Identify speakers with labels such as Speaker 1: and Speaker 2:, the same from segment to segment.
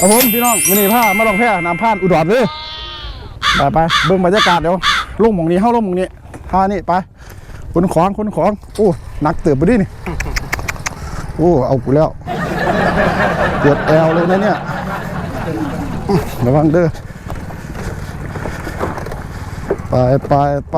Speaker 1: ผมพี่น้องวันนี้พามาลองแพน้ำพานอุดรเลยไปไปเบิ่งบรรยากาศเดี๋ยวลงหมองนี้เข้าลงหมองนี้ท่านี่ไปขนของขนของโอ้หนักเติบไปดินี่โอ้เอากูแล้วปวดแอวเลยนะเนี่ยระวังเด้อไปไปไป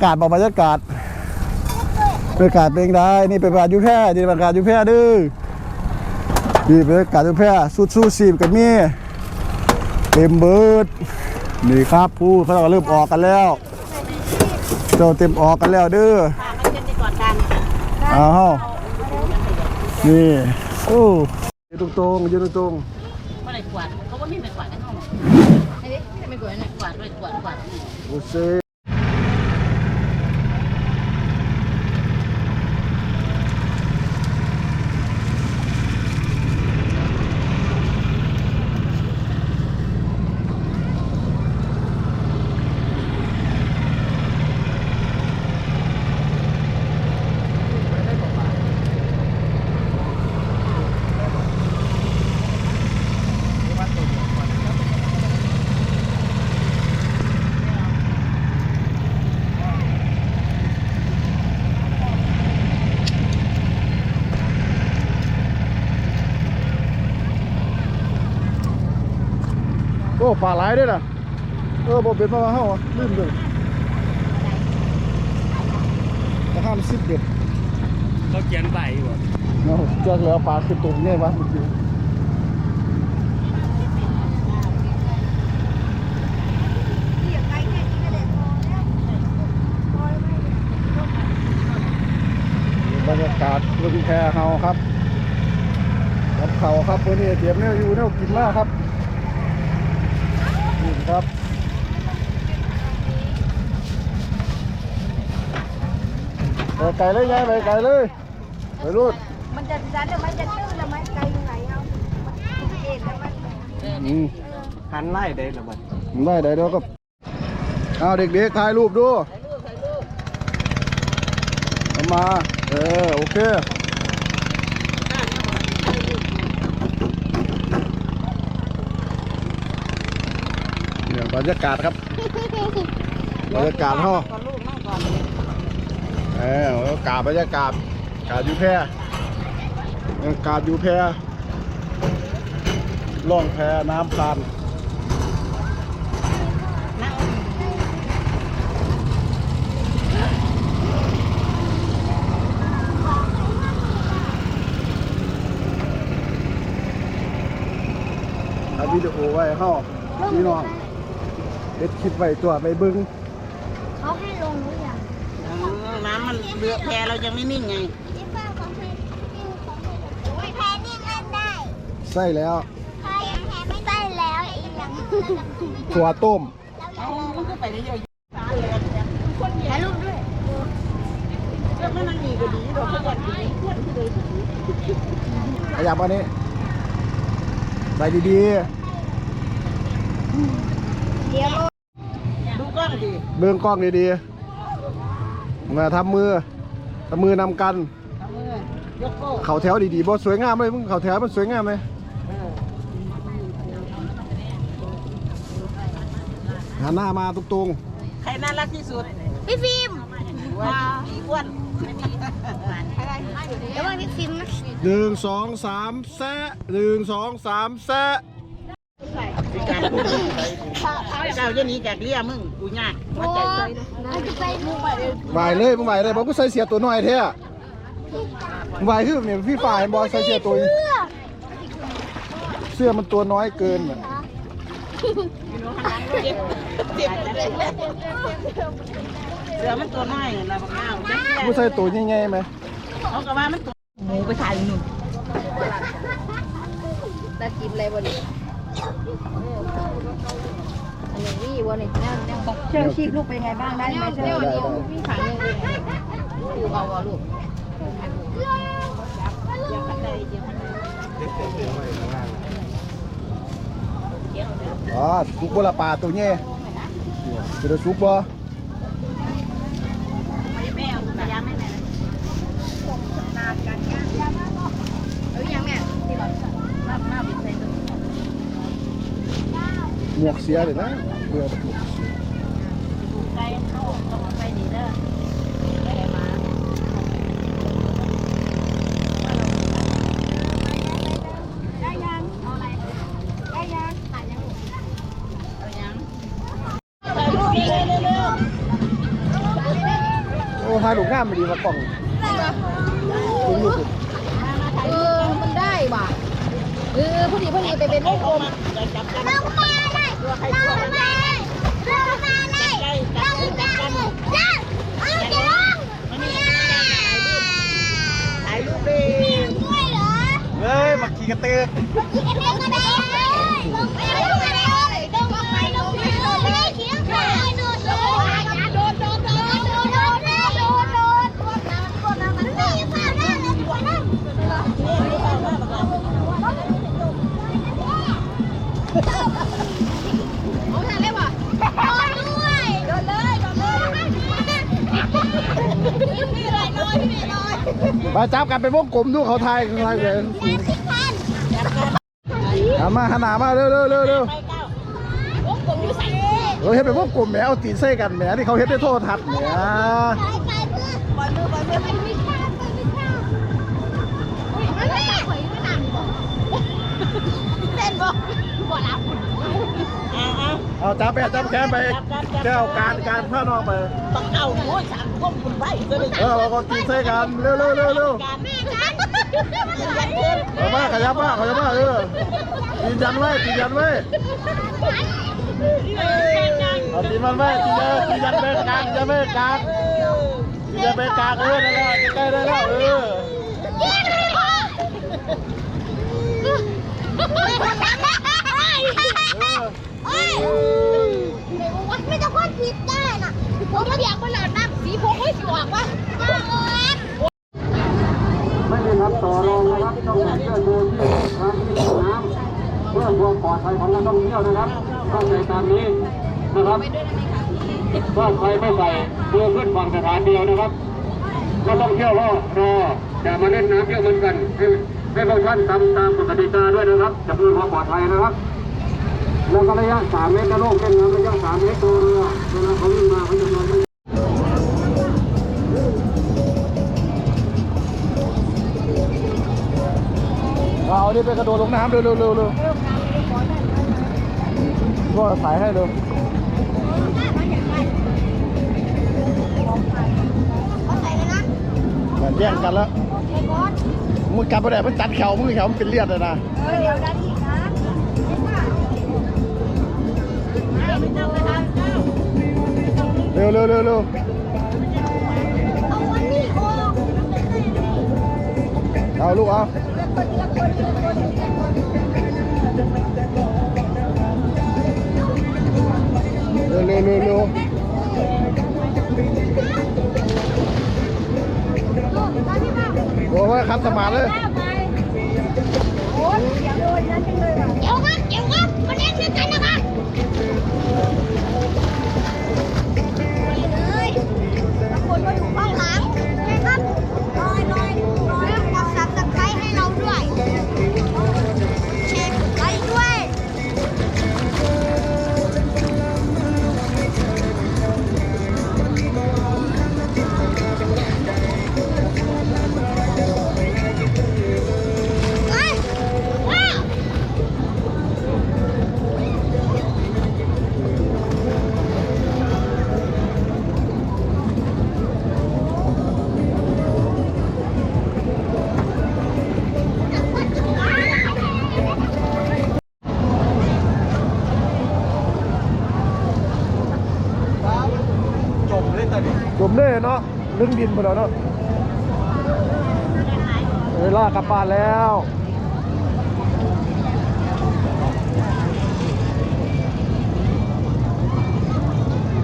Speaker 1: ากาศบอกบรรยากาศบรรยากาศเป็นไงนี่เป็นบรรยากาศอยูแพร่นี่บรรยากาศอยูแพร่ดื้อนี่บรรยากาศอยูแพร่สู้สู้สีบกันมีเต็มเบิดนี่ครับผู้เขาก็เริ่มออกกันแล้วเจ้าเต็มออกกันแล้วเด้ออ้าวนี่โอ้ยืนตรงๆยืนตรง
Speaker 2: ไม่ได้กวาดเขาว่ามีไม่กวาดในห้องไอ้เด็กไม่กวาดเนี่ยกวาดด้วยกวาดกวาดนี่
Speaker 1: ๆโอเคโอ้ ปลาไหลายด้วยนะเออบ่เป็นมาเฮาอะลืมเลยราคามันสิบเด็ด
Speaker 3: เขาเขียนใบอยู่อะ
Speaker 1: เอาเจ้าเหลือปลาคือตุ่มเนี่ยวะเมื่อกี้บรรยากาศบนแพเฮาครับกับเขาครับวันนี้เตรียมเนี่ยอยู่เนี่ยกินมากครับนี่ ครับไปไก่เลยยายไปไก่เลยไปรูด
Speaker 4: มันจะดันหรือมันจะตื้นหรือมันไกลยังไงเอาเอ็นแล้วมัน
Speaker 1: อืม
Speaker 3: หันไล่ได้หรือเปล่า
Speaker 1: ได้ได้เดี๋ยวก็เอาเด็กๆถ่ายรูปดูเอามา เออ โอเค เนี่ย บรรยากาศครับบรรยากาศเฮา
Speaker 2: ก่อนลูกนั่งก่อน
Speaker 1: เออบรรยากาศบรรยากาศกาศอยู่แพร่บรรยากาศอยู่แพร่ล่องแพน้ำคาน
Speaker 2: นั่ง
Speaker 1: ถ่ายวิดีโอไว้เฮาพี่น้อง เด็ดคลิปไว้ตัวไปเบึง
Speaker 4: เขาให้ลงหรือยัง
Speaker 2: น้ำมันเรือแพเรายังไม่นิ่งไง
Speaker 4: ที่ฟ้าเขาให้ที่เขาให้โอ้ยแพ้นี่เล่นได้
Speaker 1: ใส่แล้ว
Speaker 4: แพ้ยังแพ้ไม่ได้แล้วอีกอย่าง
Speaker 1: ถั่วต้ม
Speaker 2: เอามันก็ไปได้เยอะๆตาเลย
Speaker 4: ถ่ายรูปด้วย
Speaker 2: ก็ไม่นั่งดีก็ดีเราก็อยากดีเพื่อนที่เลย
Speaker 1: ขยับมานี้ใส่ดี
Speaker 4: เดี๋ยว
Speaker 2: ดูกล้องดิ
Speaker 1: ๆเบื้องกล้องดีๆมาทำมือแต่มือนำกัน
Speaker 2: เอามือยกโก้
Speaker 1: เขาแถวดีๆบ่สวยงามเลยมึงเขาแถวมันสวยงามเลยหันหน้ามาตรง
Speaker 2: ใครน่ารักที่สุด
Speaker 4: พี่ฟิล์ม
Speaker 2: ว้าวมีอ้วน
Speaker 4: เดี๋ยวว่าพี่ฟิล์มนะ
Speaker 1: ๆหนึ่งสองสามแซะหนึ่งสองสามแซะ
Speaker 2: เจ้าจะหนีจากเลี้ยมึงกูยาก
Speaker 4: โอ้ยจะใส่หมูไปเลย
Speaker 1: ไหวเลยมึงไหวเลยบอกกูใส่เสียตัวน้อยเท่อะมึงไหวคือเนี่ยพี่ฝ่ายบอลใส่เสียตัว เสื้อมันตัวน้อยเกินน่ะ
Speaker 2: เจ็บเจ็บเสือมันตัวน้อยเราบักอ้าวเจ็บ
Speaker 1: กูใส่ตัวใหญ่ๆไหม
Speaker 2: เขาก็ว่ามันตัวหมูไปถ่ายหนุ่ม
Speaker 4: ตากินอะไรวะนี่ อันนี้วัวนี่นั่งนั่งเชือกชีพลูกเป็นไงบ้างได้ไหมเชือกนิ้วพี่ขาหนึ่งดูเอาวะลูก
Speaker 2: ยังขัดใจยังขัดใจ
Speaker 1: อ๋อซุกบ่ละปลาตัวนี้จะได้ซุกบ่
Speaker 2: ยั
Speaker 4: งแม่ที่เรา
Speaker 2: ทำหน้าเป็นเซน
Speaker 1: หมวกเสียเลยนะเบื่อ
Speaker 2: ไก่เข้าต้องไปดีเด้อไม่ได้มา
Speaker 4: ได้ยังเอาอะไรได้ยังถ่ายยัง
Speaker 2: เอายัง
Speaker 1: โอ้ถ่ายรูปงามไม่ดีมากล่องผมอยู่สุด
Speaker 4: เออมันได้ว่ะ เออพอดีพอดีไปเป็นวงกลมเรามาเลยเรามาเลยเรามาเลยเรามาได้เอาเดี๋ยว
Speaker 2: ถ่ายรูปดิ
Speaker 4: ด้วยเหรอ
Speaker 1: เฮ้ยมาขี่กระตือ
Speaker 4: กินเองก็ได้ มา
Speaker 1: จับกันเป็นวงกลมดูเขาทายเขาทายเลย
Speaker 4: สิบพัน
Speaker 1: เอามาขนามาเร็วเร็วเร็วเร็ว
Speaker 2: ไปเก้าว
Speaker 4: งกลมอยู่ใส่
Speaker 1: เราเฮ็ดเป็นวงกลมแหมเอาตีนใส่กันแหมที่เขาเฮ็ดได้โทษทัดแหม
Speaker 4: เอาเอา
Speaker 1: จับไปจับแขนไปแก้วการการพาน้องไป
Speaker 2: ต้องเอาหมูสามก้มคุณไปจะได้
Speaker 1: เออเราก็ตีนใส่กันเร็วเร็วเร็วเร็ว
Speaker 2: การ
Speaker 4: แม่กัน
Speaker 2: ยืนยันขึ้น
Speaker 1: เอามาขยับมาขยับมาเออตีนยันไว้ตีนยันไว้เอาตีนมันไว้ตีนยันตีนยันไปกลางตีนยันไปกลางตีนยันไปกลางเออได้แล้วใกล้ได้แล้วเออ
Speaker 4: ไม่ต้องพ่นพิษได้น่ะผมไม่อยากมาหลอดน้ำสีผมไม่สวกวะมาเลย
Speaker 5: ไม่ได้ทำต่อรองนะครับต้องใส่เสื้อชูชีพทางที่น้ำเพื่อความปลอดภัยของนักท่องเที่ยวนะครับต้องใส่ตามนี้นะครับถ้าใครไม่ใส่เรือขึ้นฝั่งสถานเดียวนะครับก็ต้องเที่ยวรอรออย่ามาเล่นน้ำเที่ยวเหมือนกันให้ให้พวกท่านทำตามกฎกติกาด้วยนะครับจะเพื่อความปลอดภัยนะครับ แล้วก็ระยะ3เมตรนะลูกเล่นน้ำระยะ3เมตรตัวเรือเวลาเขาวิ่งมาเขาจะนอน
Speaker 1: เอาดิไปกระโดดลงน้ำเร็วเร็วเร็วเร็วก็ถ่ายให้เร็วแย่งกันแล้วมึงกลับไปไหนมันจัดแขวมึงแขวมันเป็นเลือดเลยนะ
Speaker 4: เดี๋ยวดันอีก เจ้า
Speaker 1: เร็วเร็วเร็วเอา
Speaker 4: วันนี้ออก
Speaker 1: เอาลูกเอาเร็วเร็วเร็วเร็วโอ้ยครับสมาร์ทเลย
Speaker 4: โอ้ยเดี๋ยวโดนนั้นเลยเดี๋ยวครับเดี๋ยวครับมาเล่นด้วยกันนะคะไปเลยบ 好啦。
Speaker 1: เนาะลึงดินไปแล้วเนาะเวลากลับบ้านแล้ว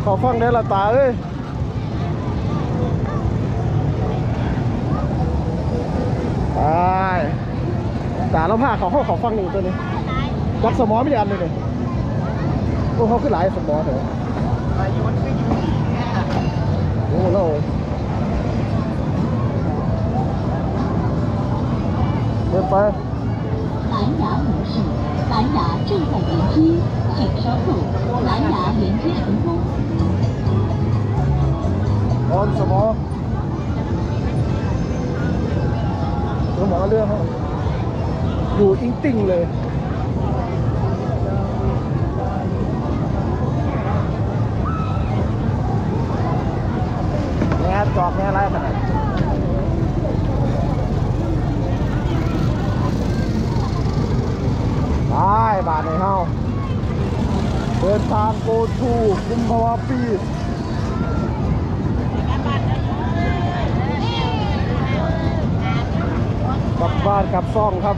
Speaker 1: ขอฟังได้ละตาเอ้ยไปตาเราพาเขาเข้าเขาฟังหนึ่งตัวนี้จักสมอไม่ได้อันเลยเนี่ยโอ้เขาขึ้นหลายสมอเถอะ 不漏。拜拜。
Speaker 6: 蓝牙模式，蓝牙正在连接，请稍后，蓝牙连接成功。
Speaker 1: 玩什么？干嘛呢？录音定了。 รื่องเขาอยู่ยอกแง่ไรขนาดได้บาทในเฮาเดินทางโกทูกุมภาวะปีกลับบ้านกลับซ่องครับ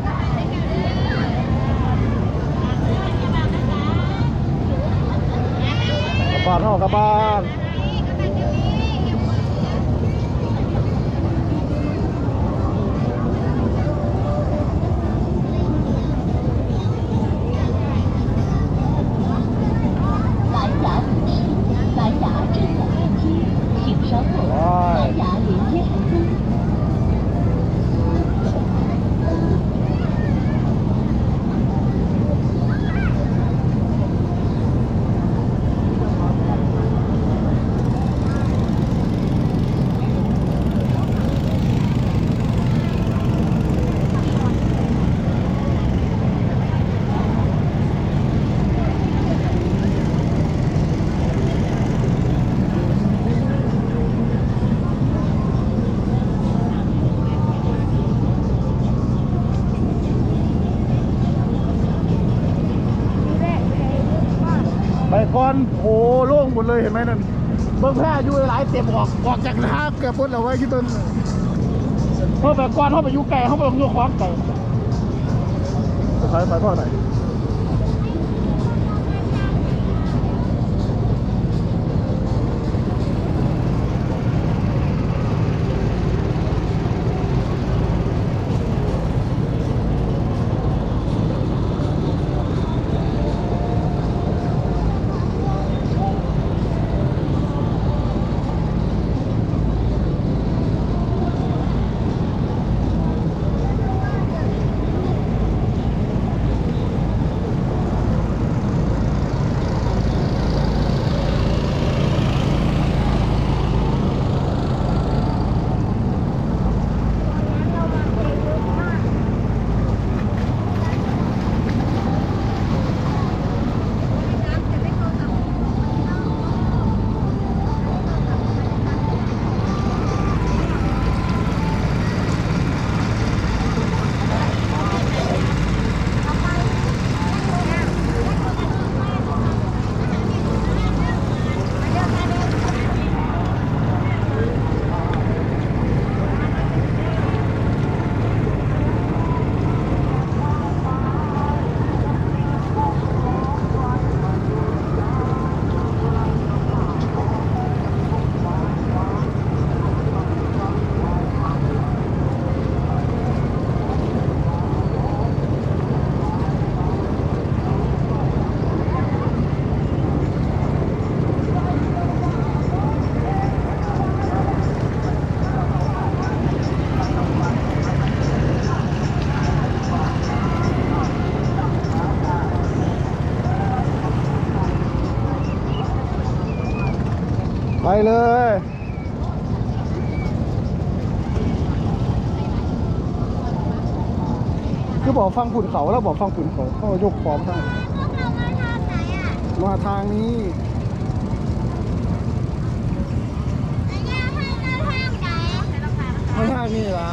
Speaker 1: กลับบ้านเฮากลับบ้าน ก่อนโอ้โล่งหมดเลยเห็นไหมนั่นเบิ้งแพร่อยู่หลายเต็มออกออกจากน้ำเกือบพ้นเอาไว้ที่ต้นเพราไปก่อนเข้าไปอยู่ไก่เข้าไปลงอยู่คว้างไก่จะใช้ไปพ่อไหน ไปเลย คือบอกฟังขุนเขาแล้วบอกฟังขุนเขาเขายกฟอร์มให้
Speaker 4: พวกเรามาทางไหนอะ
Speaker 1: มาทางนี้
Speaker 4: ไอ้เนี่ยทางเราทางไหน
Speaker 1: มาทางนี้ละ